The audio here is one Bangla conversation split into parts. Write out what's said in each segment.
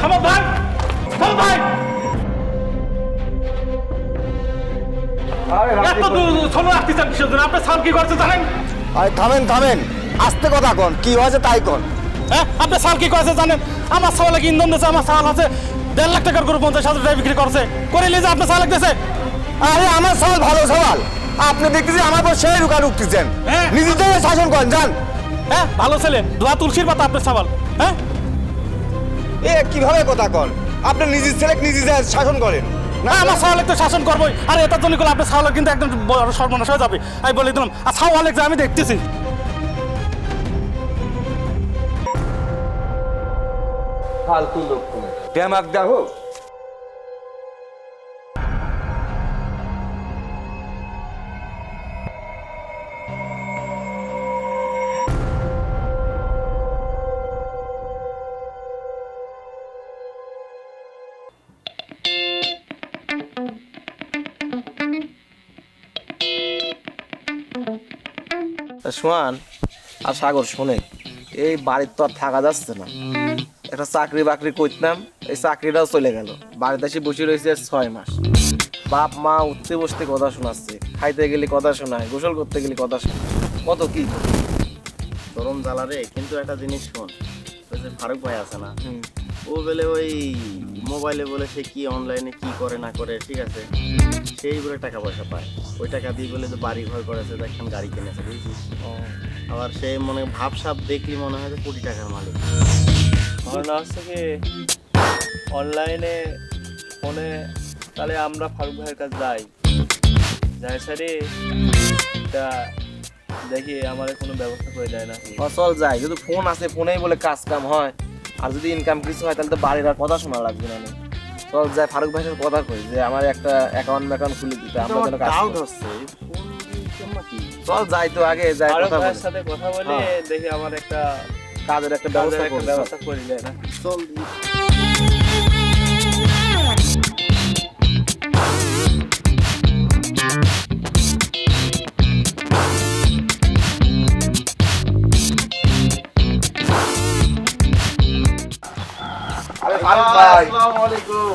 থামো ভাই! থামো ভাই! এত ছোলো রাখতেছেন কিসের জন্য? আপনার সাল কি করছে জানেন? আরে থামেন থামেন। আস্তে কথা কন কি হয়েছে তাই কন। হ্যাঁ আপনার সাল কি করেছে জানেন? আমার সাল কি ইন্ধন দিয়েছে? আমার সাল আছে দেড় লাখ টাকার করে পঞ্চাশ হাজার টাকা বিক্রি করছে। করে যে আপনার সাল দিয়েছে আরে আমার সওয়াল ভালো সওয়াল। আপনি দেখতেছি আমার পর সেই রুকা ঢুকতেছেন হ্যাঁ। নিজের শাসন করেন যান। হ্যাঁ ভালো ছেলে দোয়া তুলসীর পাতা আপনার সাবাল হ্যাঁ? এ কীভাবে কথা কন? আপনি নিজের ছেলে নিজে শাসন করেন। না আমার সাওয়ালেক তো শাসন করবোই। আর এটার জন্য করলে আপনার সাওয়ালের কিন্তু একদম বড় সর্বনাশ হয়ে যাবে। আমি বলে দিলাম আর সাওয়ালেক যে আমি দেখতেছি। ফালতু লোক তুমি। দেখো শোয়ান আর সাগর শোনে এই বাড়ির তো আর থাকা যাচ্ছে না। একটা চাকরি বাকরি করতাম এই চাকরিটাও চলে গেল। বাড়িতে এসে বসে রয়েছে ছয় মাস। বাপ মা উঠতে বসতে কথা শোনাচ্ছে খাইতে গেলে কথা শোনায় গোসল করতে গেলে কথা শোনায়। কত কি? চরম জ্বালা রে কিন্তু একটা জিনিস শোন ওই যে ফারুক ভাই আছে না ও বলে ওই মোবাইলে বলে সে কি অনলাইনে কি করে না করে ঠিক আছে? সেই বলে টাকা পয়সা পায়। ওই টাকা দিয়ে বলে যে বাড়ি ঘর করেছে দেখেন গাড়ি কিনেছে বুঝছিস? আবার সে মনে ভাব সাপ দেখলি মনে হয় যে কোটি টাকার মালিক। ঘটনা হচ্ছে কি অনলাইনে ফোনে তাহলে আমরা ফারুক ভাইয়ের কাছে যাই। যাই সারি তা দেখি আমার কোনো ব্যবস্থা করে দেয় না ফসল যায় যদি ফোন আছে ফোনেই বলে কাজ কাম হয়। আর যদি ইনকাম কিছু হয় তাহলে তো বাড়ির আর কথা শোনা লাগবে না তো যাই ফারুক ভাইয়ের কথা কই যে আমার একটা অ্যাকাউন্ট অ্যাকাউন্ট খুলে দিতে আমরা যেন কাজ চল যাই তো আগে যাই কথা বলি। সাথে কথা বলে হ্যাঁ। দেখি আমার একটা কাজের একটা ব্যবস্থা একটা ব্যবস্থা করে দেয় না চল। ভাই। আসসালামু আলাইকুম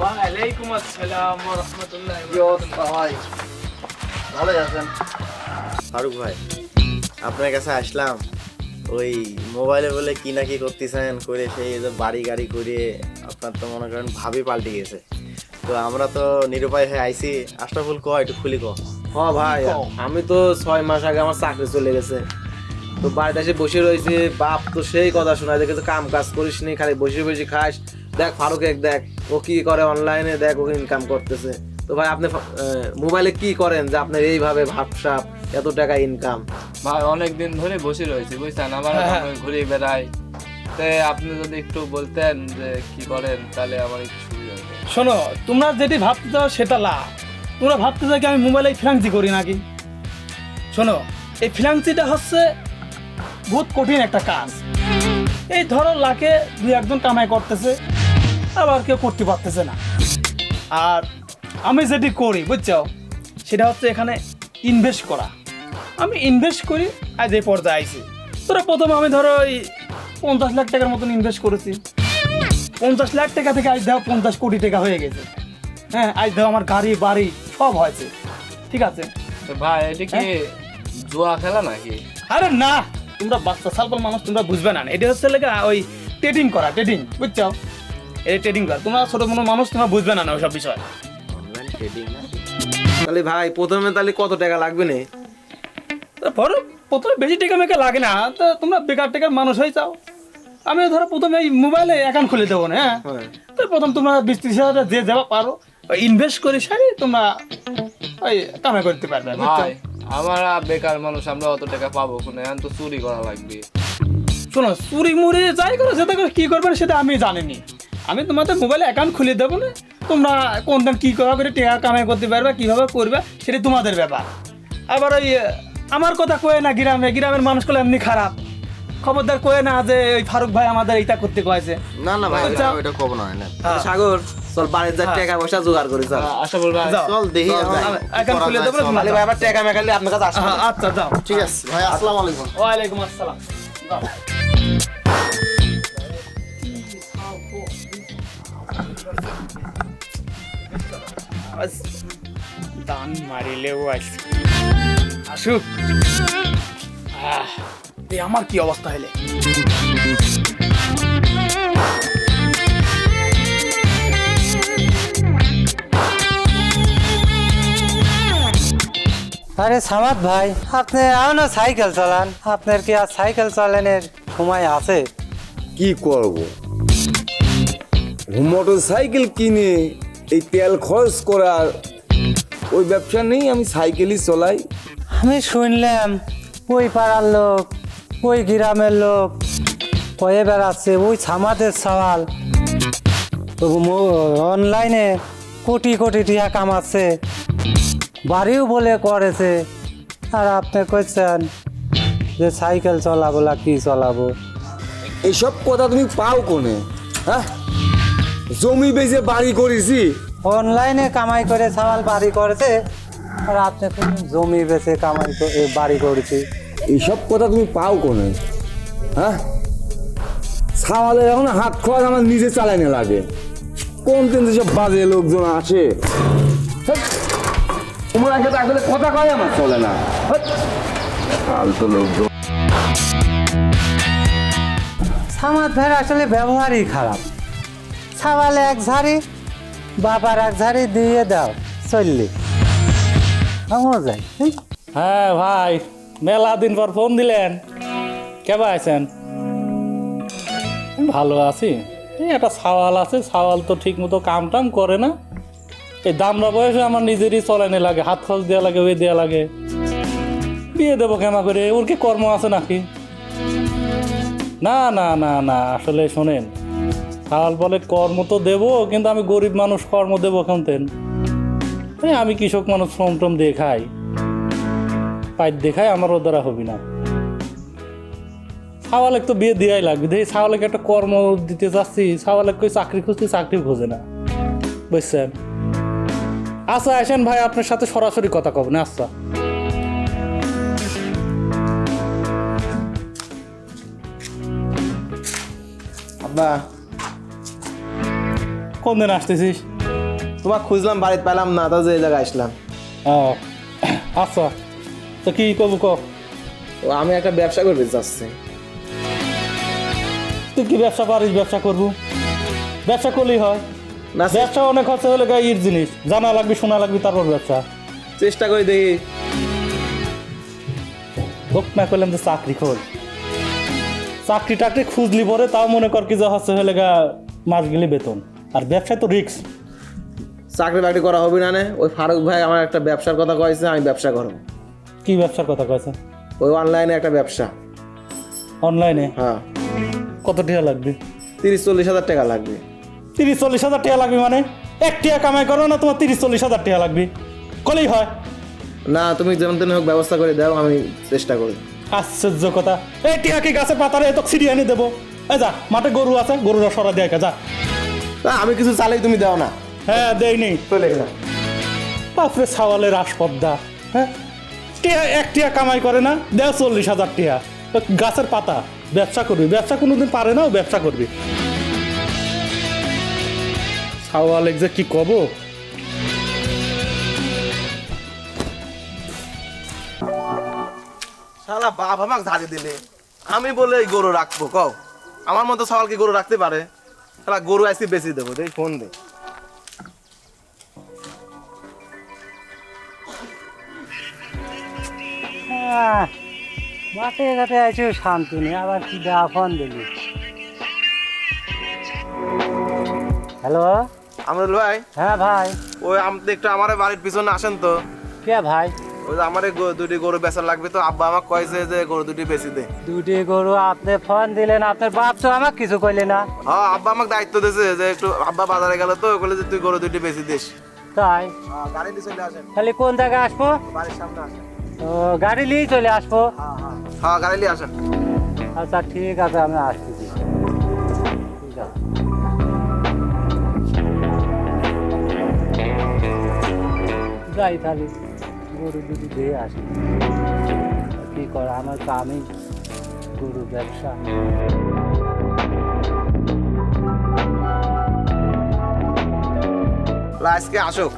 ওয়ালাইকুম আসসালাম ওয়া রাহমাতুল্লাহি কি অবস্থা ভাই। ভালোই আছেন? ফারুক ভাই আপনার কাছে আসলাম। ওই মোবাইলে বলে কি না কি করতেছেন করে সেই বাড়ি গাড়ি করে আপনার তো মনে করেন ভাবি পাল্টে গেছে। তো আমরা তো নিরুপায় হয়ে আইছি। আশরাফুল ক একটু খুলি ক হ ভাই। আমি তো ছয় মাস আগে আমার চাকরি চলে গেছে। তো বাড়িতে এসে বসে রয়েছে বাপ তো সেই কথা শোনায় দেখেছে কাম কাজ করিস নি খালি বসে বসে খাস। দেখ ফারুক এক দেখ ও কি করে অনলাইনে দেখ ও ইনকাম করতেছে। তো ভাই আপনি মোবাইলে কি করেন যে আপনার এইভাবে ভাবসাপ এত টাকা ইনকাম ভাই অনেক দিন ধরে বসে রয়েছে বুঝছেন? আমার ঘুরে বেড়াই। তাই আপনি যদি একটু বলতেন যে কি করেন তাহলে আমার একটু সুবিধা শোনো তোমরা যেটি ভাবতে চাও সেটা লাভ। তোমরা ভাবতে চাও কি আমি মোবাইলে ফ্রান্সি করি নাকি? শোনো এই ফ্রান্সিটা হচ্ছে বহুত কঠিন একটা কাজ। এই ধরো লাখে দুই একজন কামাই করতেছে আবার কেউ করতে পারতেছে না। আর আমি যেটি করি বুঝছ সেটা হচ্ছে এখানে ইনভেস্ট করা। আমি ইনভেস্ট করি আজ এই পর্যায়ে আইছি। তোরা প্রথমে আমি ধরো ওই পঞ্চাশ লাখ টাকার মতন ইনভেস্ট করেছি। পঞ্চাশ লাখ টাকা থেকে আজ দেখো পঞ্চাশ কোটি টাকা হয়ে গেছে। হ্যাঁ আজ দেখো আমার গাড়ি বাড়ি সব হয়েছে। ঠিক আছে? ভাই এটা কি জুয়া খেলা নাকি? আরে না! তোমরা বাচ্চা সালপাল মানুষ তোমরা বুঝবে না। এটা হচ্ছে লেগে ওই ট্রেডিং করা ট্রেডিং বুঝছ? এই ট্রেডিং করা। তোমরা ছোট মনো মানুষ তোমরা বুঝবে না ওইসব বিষয়। অনলাইন ট্রেডিং না? তাহলে ভাই প্রথমে তাহলে কত টাকা লাগবে না? তারপর প্রথমে বেশি টাকা মেকা লাগে না। তো তোমরা বেকার টেকার মানুষ হয়ে যাও। আমি ধরো প্রথমে এই মোবাইলে অ্যাকাউন্ট খুলে দেবো না হ্যাঁ? হ্যাঁ। তো প্রথম তোমরা বিশ ত্রিশ হাজার যে যাবা পারো ইনভেস্ট করে সারি তোমরা ওই কামাই করতে পারবে? ভাই আমরা বেকার মানুষ, আমরা অত টাকা পাবো কোনো? এখন তো চুরি করা লাগবে। শোনো, চুরি মুড়ি যাই করো সেটা করে, কি করবে সেটা আমি জানিনি। আমি তোমাদের মোবাইলে অ্যাকাউন্ট খুলে দেবো না। তোমরা কোন দিন কী করা করে, টাকা কামাই করতে পারবে, কীভাবে করবে, সেটা তোমাদের ব্যাপার। আবার ওই, আমার কথা কয়ে না, গ্রামে, গ্রামের মানুষগুলো এমনি খারাপ। খবরদার কয়ে না যে ওই ফারুক ভাই আমাদের এইটা করতে কয়েছে। না না ভাই ওটা ওইটা কব না না হ্যাঁ। আচ্ছা, সাগর চল বাড়ি যা হ্যাঁ। টাকা পয়সা জোগাড় করি চল। হ্যাঁ, আশা বল ভাই চল দেখি এখন খুলে দেব খালি ভাই আবার টাকা মেখালি আপনার কাছে আসবে। আচ্ছা যাও। ঠিক আছে ভাই আচ্ছা। আসসালামু আলাইকুম। ওয়া আলাইকুম আসসালাম দান মারিলেও আসুক। আহ। এ আমার কি অবস্থা হলে আরে সামাদ ভাই আপনি এখনও সাইকেল চালান। আপনার কি আর সাইকেল চালানোর সময় আছে? কি করব? মোটর সাইকেল কিনে এই তেল খরচ করার ওই ব্যবসা নেই আমি সাইকেলই চলাই। আমি শুনলাম ওই পাড়ার লোক ওই গ্রামের লোক কয়ে বেড়াচ্ছে ওই সামাদের সওয়াল অনলাইনে কোটি কোটি টিয়া কামাচ্ছে বাড়িও বলে করেছে। আর আপনি কইছেন যে সাইকেল চলাবো না কি চলাবো? এইসব কথা তুমি পাও কোনে হ্যাঁ? জমি বেচে বাড়ি করেছি। অনলাইনে কামাই করে সওয়াল বাড়ি করেছে আর আপনি জমি বেচে কামাই করে বাড়ি করেছি। এইসব কথা তুমি পাও কোনে? হ্যাঁ? সামালে এখন হাত খোয়া আমার নিজে চালাইনে লাগে। কোন দিন যেসব বাজে লোকজন আসে। তোমরা আগে তো আসলে কথা কয় আমার চলে না। ফালতু লোকজন। সামাদ ভাইয়ের আসলে ব্যবহারই খারাপ। সামালে এক ঝাড়ি বাবার এক ঝাড়ি দিয়ে দাও চললি। আমার যাই হ্যাঁ ভাই। মেলা দিন পর ফোন দিলেন। কেবা আছেন ভালো আছি। এই একটা সাওয়াল আছে, সাওয়াল তো ঠিক মতো কাম টাম করে না। এই দামরা বয়সে আমার নিজেরই চলে চলানি লাগে, হাত খরচ দেওয়া লাগে, ওই দেওয়া লাগে। বিয়ে দেবো কেমা করে, ওর কি কর্ম আছে নাকি? না না না না, আসলে শোনেন, সাওয়াল বলে কর্ম তো দেবো, কিন্তু আমি গরিব মানুষ কর্ম দেবো কেমতেন? আমি কৃষক মানুষ শ্রম টম দিয়ে খাই। পাইট দেখায় আমার ও দ্বারা হবি না। সাওয়ালেক তো বিয়ে দেওয়াই লাগবে। দেখি সাওয়ালেক একটা কর্ম দিতে চাচ্ছি সাওয়ালেক কই চাকরি খুঁজছি চাকরি খোঁজে না। বুঝছেন? আচ্ছা আসেন ভাই আপনার সাথে সরাসরি কথা কব। না আচ্ছা। আব্বা। কোন দিন আসতেছিস? তোমার খুঁজলাম বাড়িতে পেলাম না তো যে জায়গায় আসলাম। ও আচ্ছা। তো কি কবু ক? ও আমি একটা ব্যবসা করতে চাচ্ছি তুই কি ব্যবসা পারিস ব্যবসা করব? ব্যবসা করলেই হয়। না ব্যবসা অনেক খরচা হলে গাইয়ের জিনিস। জানা লাগবে শোনা লাগবে তারপর ব্যবসা। চেষ্টা করে দেখি। হোক না করলাম যে চাকরি খোঁজ চাকরি টাকরি খুঁজলি পরে তাও মনে কর কি যা হচ্ছে হলে গা মাস গেলে বেতন। আর ব্যবসায় তো রিক্স চাকরি বাকরি করা হবে না নে? ওই ফারুক ভাই আমার একটা ব্যবসার কথা কয়েছে আমি ব্যবসা করব। কি ব্যবসার কথা কয়েছে ওই অনলাইনে একটা ব্যবসা। অনলাইনে? হ্যাঁ। কত টাকা লাগবে? তিরিশ চল্লিশ হাজার টাকা লাগবে। তিরিশ চল্লিশ হাজার টাকা লাগবে মানে? এক টাকা কামাই করো না তোমার তিরিশ চল্লিশ হাজার টাকা লাগবে। কলেই হয়। না তুমি যেমন তেমন হোক ব্যবস্থা করে দাও আমি চেষ্টা করি। আশ্চর্য কথা। এই টিয়া কি গাছে পাতারে তো ছিড়িয়ে এনে দেবো? এই যা মাঠে গরু আছে গরুরা সরা দিয়ে যা। আমি কিছু চালেই তুমি দাও না। হ্যাঁ দেয়নি চলে গেলাম। বাপরে সাওয়ালের আসপদ্দা হ্যাঁ? টিয়া, এক টিয়া কামাই করে না দেড় চল্লিশ হাজার টিয়া। গাছের পাতা, ব্যবসা করবি। ব্যবসা কোনোদিন পারে না, ও ব্যবসা করবি। সাওয়াল যে কি কব? শালা, বাপ আমাকে ঝাড়ি দিলে। আমি বলে গরু রাখব, কও। আমার মতো সওয়াল কি গরু রাখতে পারে? শালা, গরু আইসি বেশি দেবো দেই ফোন দে। মাঠে ঘাটে আছে শান্তি নেই আবার কি দেওয়া ফোন দিলি? হ্যালো? আমরা ভাই? হ্যাঁ ভাই। ওই আমি একটু আমার বাড়ির পিছনে আসেন তো। কে ভাই? ওই যে আমার দুটি গরু বেচার লাগবে তো আব্বা আমাকে কয়েছে যে গরু দুটি বেশি দে। দুটি গরু আপনি ফোন দিলেন আপনার বাপ তো আমাকে কিছু কইলে না। হ্যাঁ আব্বা আমাকে দায়িত্ব দিয়েছে যে একটু আব্বা বাজারে গেল তো বলে যে তুই গরু দুটি বেশি দিস। তাই? হ্যাঁ, গাড়ি নিয়ে চলে আসেন। তাহলে কোন জায়গায় আসব? বাড়ির সামনে আসেন। ও গাড়ি নিয়েই চলে আসব। হ্যাঁ গাড়ি নিয়ে আসেন। আচ্ছা ঠিক আছে আমি আসতেছি ঠিক আছে। যাই তাহলে গরু দুটি দিয়ে আসি। কি করা আমার তো আমি গরু ব্যবসা। আজকে আসুক।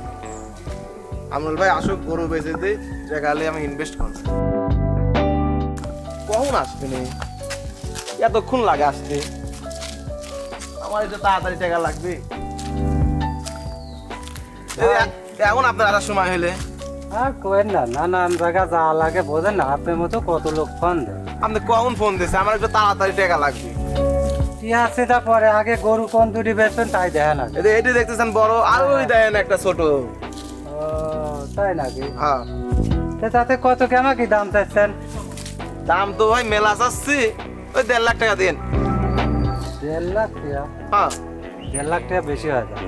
আমি ভাই আসো গরু বেঁচে দিই হলে আমি ইনভেস্ট করব। কখন আসবে নি? এতক্ষণ লাগে আসতে। আমার এটা তাড়াতাড়ি টাকা লাগবে। এখন আপনার আসার সময় হলে আর কোয়েন না নানান জায়গা যাওয়া লাগে বোঝেন না আপনার মতো কত লোক ফোন দেয় আপনি কখন ফোন দিয়েছে আমার একটু তাড়াতাড়ি টাকা লাগবে। আছে তা পরে আগে গরু কোন দুটি বেচবেন তাই দেখা না। এই যে এটি দেখতেছেন বড় আর ওই দেন একটা ছোট। ও তাই নাকি? হ্যাঁ। তা তাতে কত কেমন কি দাম চাচ্ছেন? দাম তো ভাই মেলা চাচ্ছি। ওই দেড় লাখ টাকা দিন দেড় লাখ টাকা? হ্যাঁ। দেড় লাখ টাকা বেশি হয়ে যায়।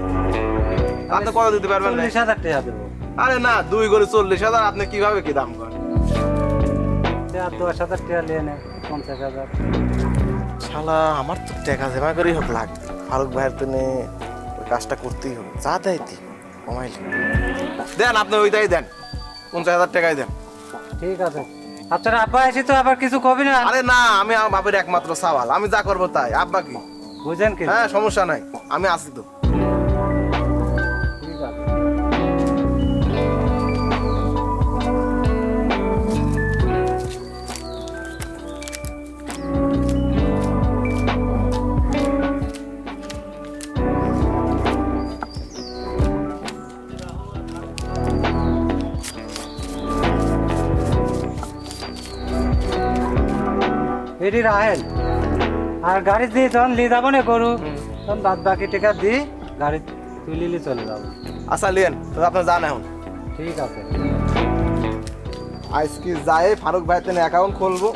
আপনি কত দিতে পারবেন চল্লিশ হাজার টাকা দেবো। আরে না দুই করে চল্লিশ হাজার আপনি কীভাবে কি দাম করেন? দশ হাজার টাকা নিয়ে নেয় পঞ্চাশ হাজার। শালা আমার তো টাকা জমা করেই হোক লাগ। ফারুক ভাইয়ের তো ওই কাজটা করতেই হবে। যা দেয় দি কমাইলে দেন আপনি ওইটাই দেন। পঞ্চাশ হাজার টাকাই দেন। ঠিক আছে। আপনার আব্বা এসে তো আবার কিছু কবি না? আরে না আমি আমার বাপের একমাত্র সওয়াল। আমি যা করব তাই। আব্বা কি? বুঝেন কি? হ্যাঁ সমস্যা নাই। আমি আসি তো। এটি রাহেন আর গাড়ি দিয়ে যখন নিয়ে যাব না গরু তখন বাদ বাকি টাকা দিয়ে গাড়ি তুলিলে চলে যাব। আচ্ছা লিয়েন তো আপনার যান এখন। ঠিক আছে। আজকে যাই ফারুক ভাই তেনে অ্যাকাউন্ট খুলবো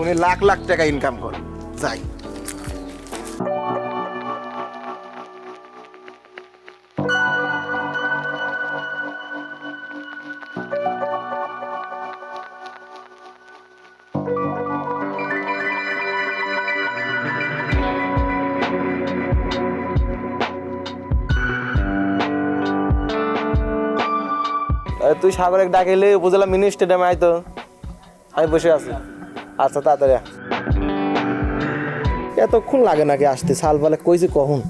উনি লাখ লাখ টাকা ইনকাম করে। যাই। তুই সাগরে ডাকিলে উপজেলা মিনি স্টেডিয়ামে আইতো আমি বসে আছি। আচ্ছা তাড়াতাড়ি। এতক্ষণ লাগে নাকি আসতে? সাল বলে কইছি কখন?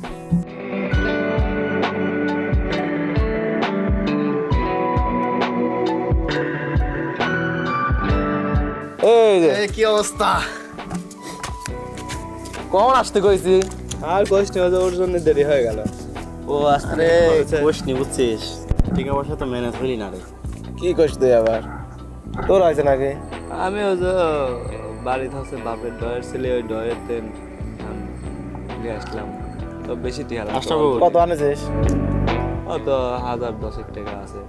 এই যে। কি অবস্থা? কখন আসতে কইছি? আর কষ্ট হয়ে ওর জন্য দেরি হয়ে গেল। ও আসলে কোষ বুঝছিস। টাকা পয়সা তো ম্যানেজ না রে। কি কইস তুই আবার? তোর হয়েছে নাকি? আমি ওই যে বাড়িতে বাপের ডয়ের ছেলে ওই ডয়ের তেন নিয়ে আসলাম। তো বেশি টিয়া। কত আনেছিস? ও তো হাজার দশেক টাকা আছে।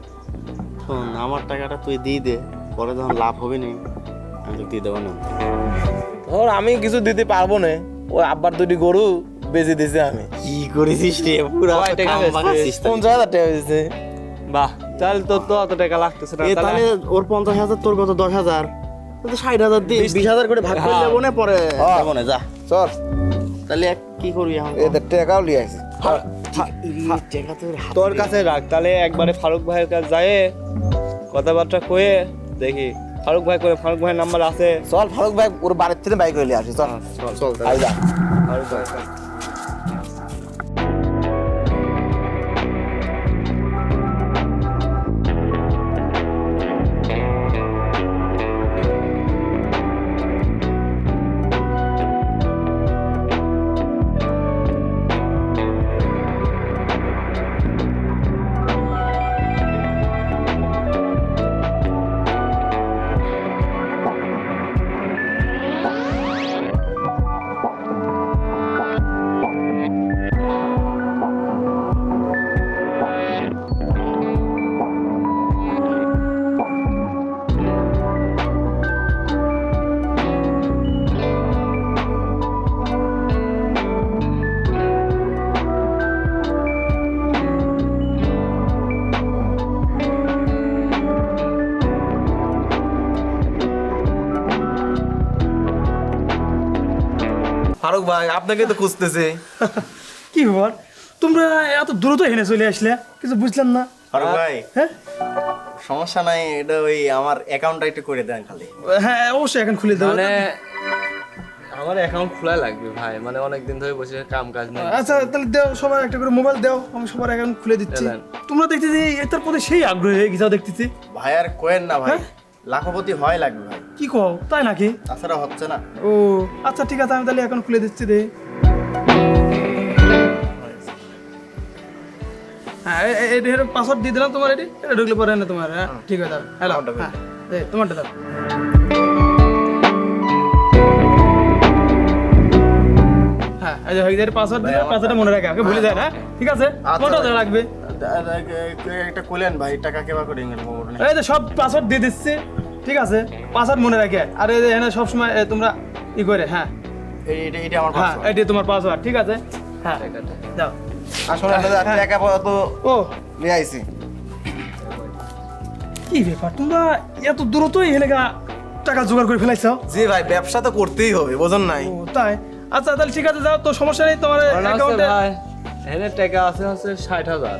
শোন আমার টাকাটা তুই দিয়ে দে পরে যখন লাভ হবে না আমি তোকে দিয়ে দেবো না। ধর আমি কিছু দিতে পারব না। ওই আব্বার দুটি গরু বেচে দিছি আমি। কি করেছিস রে? পুরো? পঞ্চাশ হাজার টাকা বেচেছে। বাহ। তাহলে তো তো অত টাকা লাগতেছে না তাহলে ওর পঞ্চাশ হাজার তোর কত? দশ হাজার? তুই তো ষাট হাজার দিয়ে বিশ হাজার করে ভাগ করে হ্যাঁ। দেবো না পরে। হ্যাঁ। দেবো না যা। চল। তাহলে এক কি করবি এখন? এদের টাকাও লিয়ে আসি তোর কাছে রাখ তাহলে একবারে ফারুক ভাইয়ের কাছে যায় কথাবার্তা কয়ে দেখি। ফারুক ভাই করে ফারুক ভাইয়ের নাম্বার আছে। চল ফারুক ভাই ওর বাড়ির থেকে বাইক হইলে আসি চল। চল চল। আই যা। ফারুক ভাইয়ের ফারুক ভাই আপনাকে তো খুঁজতেছে। কি ব্যাপার? তোমরা এত দ্রুত এখানে চলে আসলে? কিছু বুঝলাম না। ফারুক ভাই হ্যাঁ? সমস্যা নাই এটা ওই আমার অ্যাকাউন্টটা একটু করে দেন খালি। হ্যাঁ অবশ্যই এখন খুলে দেবো। মানে আমার অ্যাকাউন্ট খোলা লাগবে ভাই মানে অনেক দিন ধরে বসে কাম কাজ নেই। আচ্ছা তাহলে দাও সবার একটা করে মোবাইল দাও আমি সবার অ্যাকাউন্ট খুলে দিচ্ছি। তোমরা দেখতেছি এটার প্রতি সেই আগ্রহ হয়ে গেছো দেখতেছি। ভাই আর কোয়েন না ভাই হ্যাঁ? লাখপতি হয় লাগবে ভাই। কি কও? তাই নাকি? তাছাড়া হচ্ছে না। ও আচ্ছা ঠিক আছে আমি তাহলে এখন খুলে দিচ্ছি দে। হ্যাঁ এর পাসওয়ার্ড দিয়ে দিলাম তোমার এটি। এটা ঢুকলে পরে না তোমার হ্যাঁ ঠিক আছে হ্যালো হ্যাঁ তোমারটা দাও। হ্যাঁ এই যে হয়ে পাসওয়ার্ড দিলে পাসওয়ার্ডটা মনে রাখে ভুলে যায় না। ঠিক আছে তোমারটা ভাই। লাগবে একটা কোলেন ভাই টাকা কেবা করে এই সব পাসওয়ার্ড দিয়ে দিচ্ছি। ঠিক আছে? পাসওয়ার্ড মনে রাখে। আর এই যে এখানে সবসময় তোমরা ই করে হ্যাঁ। এইটা এইটা আমার হ্যাঁ পাসওয়ার্ড এটি তোমার পাসওয়ার্ড ঠিক আছে? হ্যাঁ যাও। আসলে। টাকা তো ও। নিয়ে আইছি। কি ব্যাপার তোমরা এত দ্রুত এই এলাকা টাকা জোগাড় করে ফেলাইছ? জি ভাই ব্যবসা তো করতেই হবে বোঝেন নাই। ও তাই? আচ্ছা তাহলে ঠিক আছে যাও তো সমস্যা নেই তোমার অ্যাকাউন্টে ভাই এখানে টাকা আছে হচ্ছে ষাট হাজার।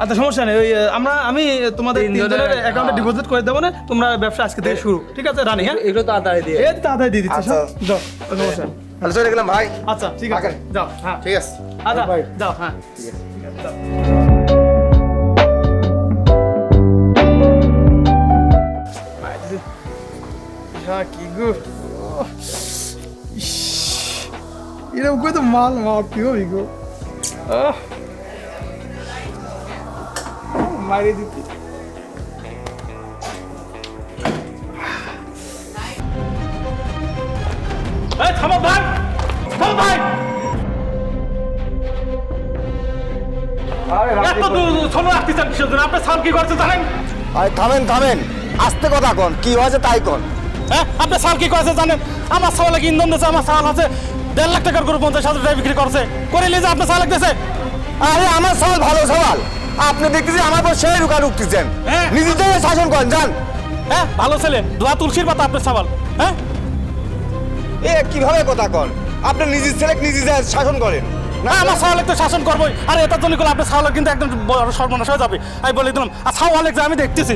আচ্ছা সমস্যা নেই ওই আমরা আমি তোমাদের তিনজনের, অ্যাকাউন্টে। ডিপোজিট করে দেবো না তোমরা ব্যবসা আজকে থেকে শুরু ঠিক আছে রানি হ্যাঁ? এগুলো তাড়াতাড়ি দিয়ে। এই তাড়াতাড়ি দিয়ে দিচ্ছি আচ্ছা। সমস্যা। তাহলে চলে গেলাম ভাই। আচ্ছা ঠিক আছে যাও হ্যাঁ। ঠিক আছে। আচ্ছা যাও হ্যাঁ। ঠিক আছে। যাও। হ্যাঁ কি গো? এরকম করে তো মাল মাল কি হবি গো। আহ। মারিয়ে দিতে থামো ভাই! থামো ভাই! এত ছোট রাখতেছেন কিসের জন্য? আপনার সাল কি করছে জানেন? আরে থামেন থামেন। আস্তে কথা কন কি হয়েছে তাই কন। হ্যাঁ আপনার সাল কি করেছে জানেন? আমার সাল কি ইন্ধন দিয়েছে আমার সাল আছে। দেড় লাখ টাকার গরু পঞ্চাশ হাজার টাকা বিক্রি করছে। করে আপনার সাল লাগতেছে? আরে আমার ভালো সওয়াল। আপনি দেখতেছি আমার পর সেই রুকা ঢুকতেছেন হ্যাঁ। নিজের থেকে শাসন করেন যান। হ্যাঁ ভালো ছেলে দোয়া তুলসীর পাতা আপনার সাবাল হ্যাঁ? এ কীভাবে কথা কন? আপনি নিজের ছেলে নিজে শাসন করেন। না আমার সাওয়ালেক তো শাসন করবোই। আর এটার জন্য করলে আপনার সাওয়ালেক কিন্তু একদম বড় সর্বনাশ হয়ে যাবে। আমি বলে দিলাম আর সাওয়ালেক যে আমি দেখতেছি।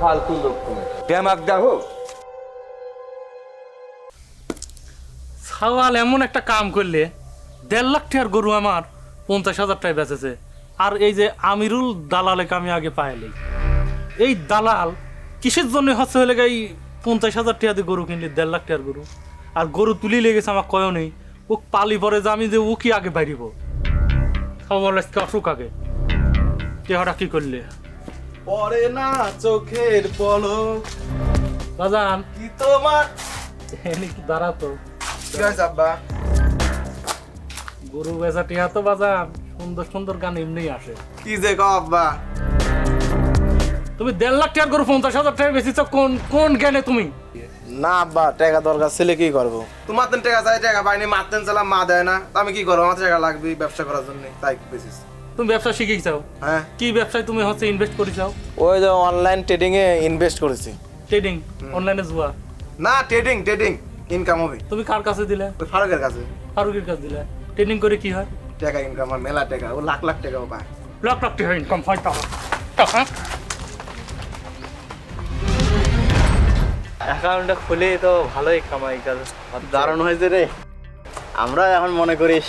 ফালতু লোক তুমি। ড্যামাক দেখো সাওয়াল এমন একটা কাম করলে দেড় লাখ টাকার গরু আমার পঞ্চাশ হাজার টাকায় বেচেছে। আর এই যে আমিরুল দালালেকে আমি আগে পাইলি এই দালাল কিসের জন্য হচ্ছে হলে এই পঞ্চাশ হাজার টাকা দিয়ে গরু কিনলি দেড় লাখ টাকার গরু? আর গরু তুলি লেগেছে আমার কয়ও নেই। ও পালি পরে যে আমি যে ও কি আগে বাইরিব? সাওয়াল আজকে অসুখ আগে। দেহটা কি করলে? পরে না চোখের পলক। বাজান। কি তোমার? দাঁড়াতো? কি হয়েছে আব্বা। গরু বেচা টিয়া তো বাজান সুন্দর সুন্দর গান এমনি আসে। কি যে আব্বা। তুমি দেড় লাখ টাকার গরু পঞ্চাশ হাজার টাকা বেশিছ কোন কোন জ্ঞানে তুমি? না আব্বা টাকা দরকার ছেলে কি করব? তোমার তেন টাকা চাই টাকা পাইনি মারতেন চালাম মা দেয় না। তো আমি কি করব? আমার টাকা লাগবে ব্যবসা করার জন্য তাই বেশিস তুমি ব্যবসা শিখে চাও হ্যাঁ। কি ব্যবসায় তুমি হচ্ছে ইনভেস্ট করে চাও ওই যে অনলাইন ট্রেডিং এ ইনভেস্ট করেছি ট্রেডিং অনলাইনে জুয়া। না ট্রেডিং ট্রেডিং ইনকাম হবে। তুমি কার কাছে দিলে? ওই ফারুকের কাছে। ফারুকের কাছে দিলে। ট্রেনিং করে কি হয়? টাকা ইনকাম আর মেলা টাকা ও লাখ লাখ টাকাও পায়। লাখ লাখ টাকা ইনকাম হয় টাকা টাকা অ্যাকাউন্টটা খুলে তো ভালোই কামাই কাজ দারুণ হয়েছে রে। আমরা এখন মনে করিস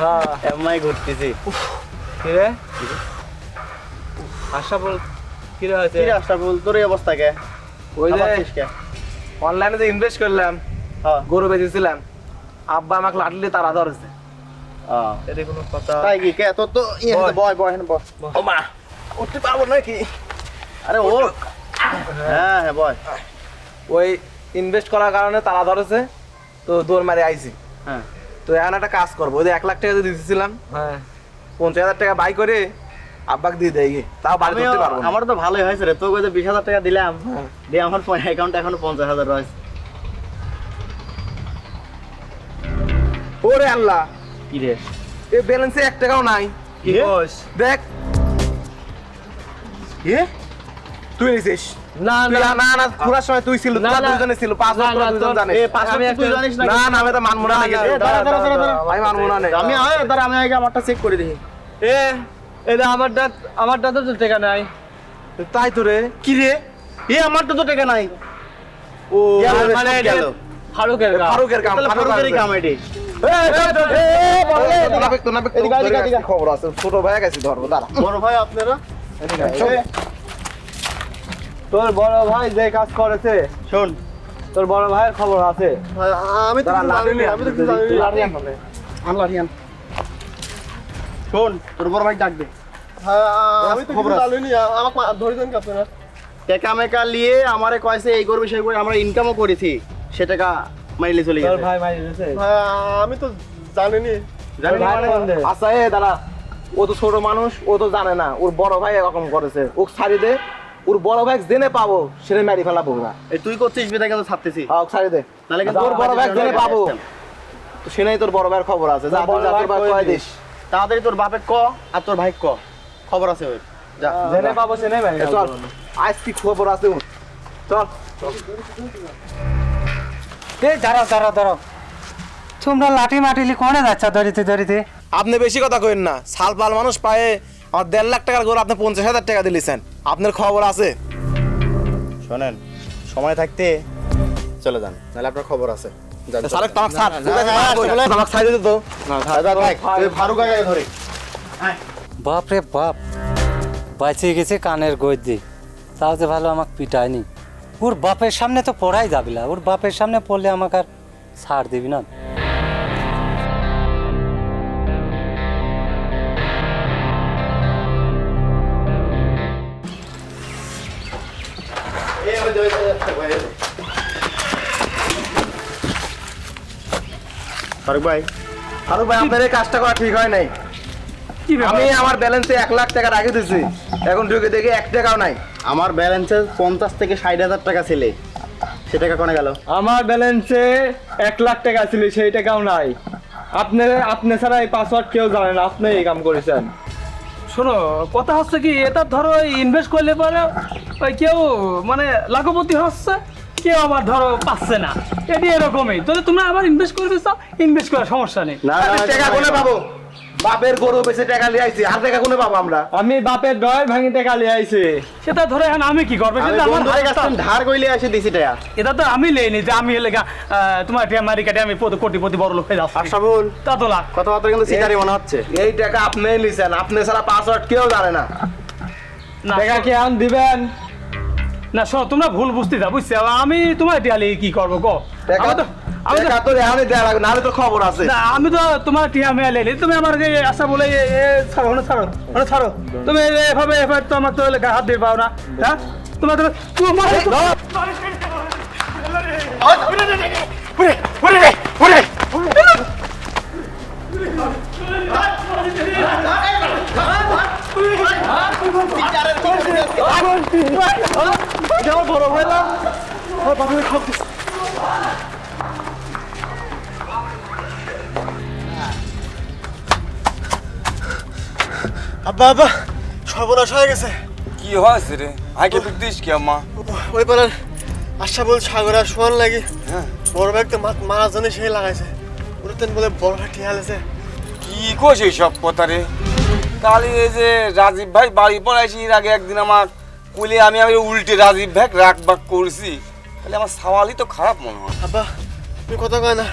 হ্যাঁ। এমআই ঘুরতেছি। কি রে? আশা বল কি রে হয়েছে? বল তোর এই অবস্থা কে? ওই যে অনলাইনে যে ইনভেস্ট করলাম গরু বেঁচেছিলাম আব্বা আমাকে লাটলি তারা ধরেছে। হ্যাঁ। এটা কোনো কথা। তাই কি? কে? তোর তো ইয়ে বয়। বয় হেন বয় ও মা। উঠতে পারব নাকি? আরে ও। হ্যাঁ হ্যাঁ বয়। ওই ইনভেস্ট করার কারণে তারা ধরেছে তো দৌড় মারে আইছি। হ্যাঁ। তো এখন একটা কাজ করব ওই যে এক লাখ টাকা যে দিতেছিলাম হ্যাঁ। পঞ্চাশ হাজার টাকা বাই করে আব্বাকে দিয়ে দেয় গিয়ে। তাও বাড়ি পারব আমার তো ভালোই হয়েছে রে তোকে যে বিশ হাজার টাকা দিলাম দিয়ে আমার অ্যাকাউন্টে এখনও পঞ্চাশ হাজার রয়েছে। ওরে আল্লাহ। কি রে এ ব্যালেন্সে এক টাকাও নাই। কি বস দেখ। এ? তুই নিছিস না না। না না ঘোরার সময় তুই ছিল তোরা। দুজনে ছিল পাঁচ দুজন জানিস এ পাঁচ আমি তুই জানিস না না না আমি তো না নাকি দাঁড়া, দাঁড়া, দাঁড়া। আমি না নে। আমি আয় দাঁড়া আমি আগে আমারটা চেক করে দেখি। এ এটা আমারটা আমারটা তো টাকা নাই। তাই তো রে। কি রে? এ আমার তো তো টাকা নাই। ও মানে গেল। ফারুকের কাজ। ফারুকের কাম তাহলে ফারুকেরই কাম এটি। খবর আছে। ছোট ভাই গেছি ধরবো দাঁড়া। বড় ভাই আপনারা? তোর বড় ভাই যে কাজ করেছে শোন তোর বড় ভাইয়ের খবর আছে। আমি তো জানি আমি তো জানি শোন তোর বড় ভাই ডাক দে আমি তো কিছু জানি আমাকে ধরে দেন আপনারা? টেকা মেকা নিয়ে আমারে কয়েছে এই করবে সেই করে আমরা ইনকামও করেছি। সে টাকা মাইলে চলে গেছে। ভাই মারি দিয়েছে আমি তো জানিনি। জানি মানে? আচ্ছা এ দাঁড়া। ও তো ছোট মানুষ ও তো জানে না। ওর বড় ভাই এরকম করেছে। ও ছাড়ি দে। ওর বড় ভাই জেনে পাবো সেটা মেরি ফেলাবো ওরা এই তুই করছিস বেটা কিন্তু ছাড়তেছি। হ্যাঁ ওকে ছাড়ি দে। তাহলে কিন্তু তোর বড় ভাই জেনে পাবো। তো সেটাই তোর বড় ভাইয়ের খবর আছে। যা তুই তোর ভাই কয় দিস। তাড়াতাড়ি তোর বাপে ক আর তোর ভাই ক। খবর আছে ওই যা। জেনে পাবো সে নেই এ চল। আজ কি খবর আছে ওর? চল। এ দাঁড়াও দাঁড়াও দাঁড়াও তোমরা লাঠি মাটিলি কোনে যাচ্ছ ধরিতে ধরিতে আপনি বেশি কথা কইন না সাল পাল মানুষ পায়ে আমার দেড় লাখ টাকার গরু আপনি পঞ্চাশ হাজার টাকা দিলেছেন আপনার খবর আছে শোনেন সময় থাকতে চলে যান নাহলে আপনার খবর আছে ধরে বাপ রে বাপ বাঁচিয়ে গেছে কানের গদ্দি তাও যে ভালো আমাকে পিটায়নি ওর বাপের সামনে তো পড়াই যাবি না। ওর বাপের সামনে পড়লে আমাকে আর ছাড় দিবি না। ফারুক ভাই। ফারুক ভাই আপনার এই কাজটা করা ঠিক হয় নাই। আমি আমার ব্যালেন্সে এক লাখ টাকা রাখে দিছি। এখন ঢুকে দেখি এক টাকাও নাই। আমার ব্যালেন্সে পঞ্চাশ থেকে ষাট হাজার টাকা ছেলে। সে টাকা কোনে গেল? আমার ব্যালেন্সে এক লাখ টাকা ছিল সেই টাকাও নাই। আপনি আপনি ছাড়া এই পাসওয়ার্ড কেউ জানে না আপনি এই কাম করেছেন। শোনো কথা হচ্ছে কি এটা ধরো ইনভেস্ট করলে পরে ওই কেউ মানে লাখপতি হচ্ছে কেউ আবার ধরো পাচ্ছে না। এটি এরকমই। তাহলে তুমি আবার ইনভেস্ট করবে চাও ইনভেস্ট করার সমস্যা নেই। না টাকা কোনে পাবো? বাপের গরু বেশি টাকা লিয়ে আইছি আর টাকা কোনে পাবো আমরা? আমি বাপের ডয় ভাঙি টাকা লিয়ে আইছি। সেটা ধরো এখন আমি কি করব? সেটা আমার বন্ধুদের কাছ ধার কইলে এসে দিছি টাকা। এটা তো আমি লেনি যে আমি এলাকা তোমার টিয়া মারি কাটে আমি পদ- কোটিপতি বড় লোক হয়ে যাচ্ছি আশাবুল তা তো লাখ কথাবার্তা কিন্তু সিটারি মনে হচ্ছে। এই টাকা আপনি লিছেন আপনি ছাড়া পাসওয়ার্ড কেউ জানে না। না টাকা কি আন দিবেন? না শোনো তোমরা ভুল বুঝতে যা বুঝছি? আমি তোমার টিয়া লিয়ে কি করব গো টাকা তো আমি তো না তোমার টিয়া মেয়ে লেনি তুমি আমার আশা বলে ছাড়ো না ছাড়ো না ছাড়ো তুমি এভাবে এভাবে তো আমার তো গা হাত দিয়ে পাও না হ্যাঁ তোমার তোমার আব্বা আব্বা সর্বনাশ হয়ে গেছে। কি হয়েছে রে? আগে দিস কি আম্মা? ওই পাড়ার আশা বল সাগর আর সোয়ান লাগে বড় ভাই তো মারার জন্য সেই লাগাইছে। ওরা বলে বড় ভাই ঠিক আছে কি কোষ সব কথা রে? কালি এই যে রাজীব ভাই বাড়ি পড়াইছি এর আগে একদিন আমার কইলে আমি আমি উল্টে রাজীব ভাই রাগ বাগ করছি। তাহলে আমার সাওয়ালই তো খারাপ মনে হয়। আব্বা তুমি কথা কয় না।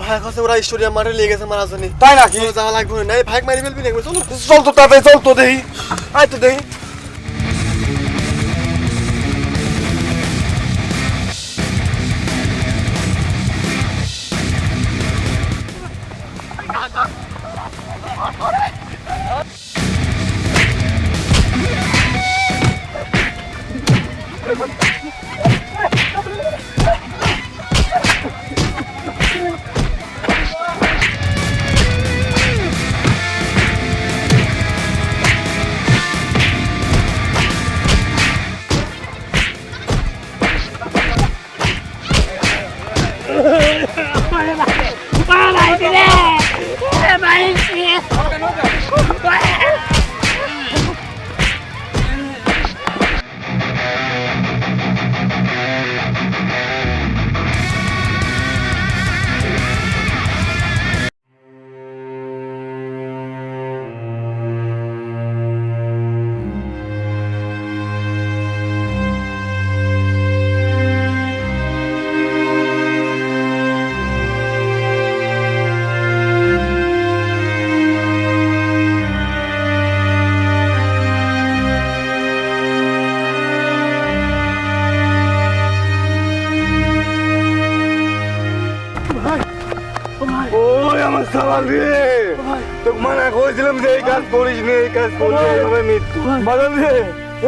ভাই কাছে ওরা স্টোরিয়া মারে লেগে গেছে মারার জন্য। তাই নাকি? যাওয়া লাগবে না। ভাই মারি ফেলবি চলো চল তো তাতে চল তো দেহি আয় তো দেহি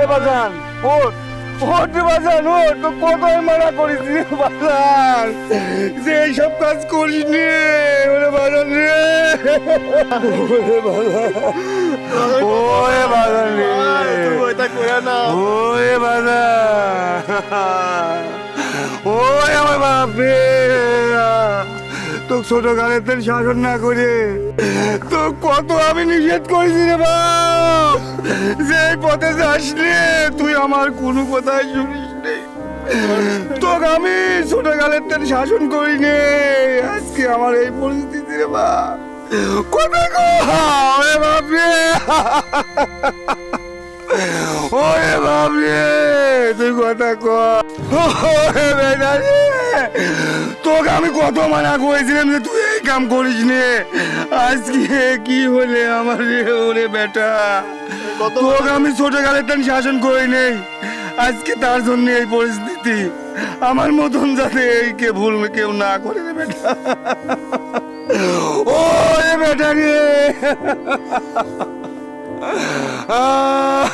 এ বাজান ওঠ। ওঠ বাজান ওঠ। তো মানা করিস রে বাজান যে এইসব কাজ বাজান রে। ওরে বাজান ওরে বাজান রে। ওরে আমার বাপ রে তো ছোট গালের শাসন না করে। তো কত আমি নিষেধ করেছি রে বাপ। যে পথে যাস তুই আমার কোনো কথাই শুনিস নে। তোকে আমি ছোট গালের তেল শাসন করি নে। আজকে আমার এই পরিস্থিতি রে বাপ। কথা কো ওরে বাপ রে ওরে বাপ রে তুই কথা ওরে বেটা তোকে আমি কত মানা করেছিলাম যে তুই এই কাম করিস নে। আজকে কি হলে আমার ওরে বেটা? তোকে আমি ছোট গালের টান শাসন করি নেই। আজকে তার জন্য এই পরিস্থিতি। আমার মতন যাতে এই কে ভুল কেউ না করে রে বেটা। ও বেটা রে। আহ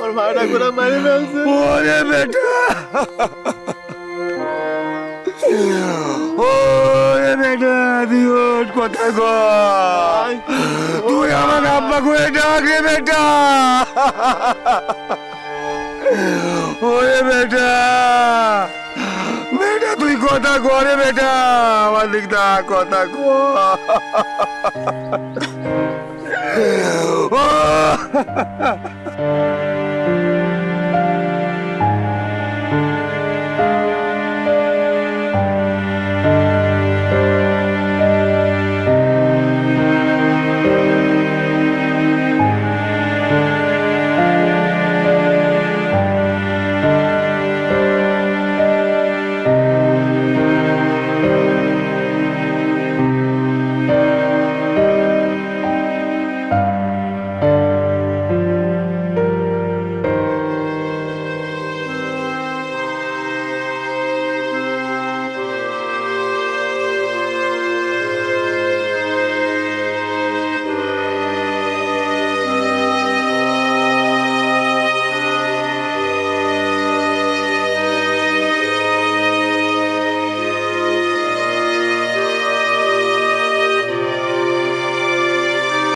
ওর ভাইটা করে মারি ফেলছে ওরে বেটা ওরে বেটা তুই ওর কথা কর তুই আমার আব্বা করে ডাক রে বেটা ওরে বেটা বেটা তুই কথা করে বেটা আমার দিক দা কথা কর ও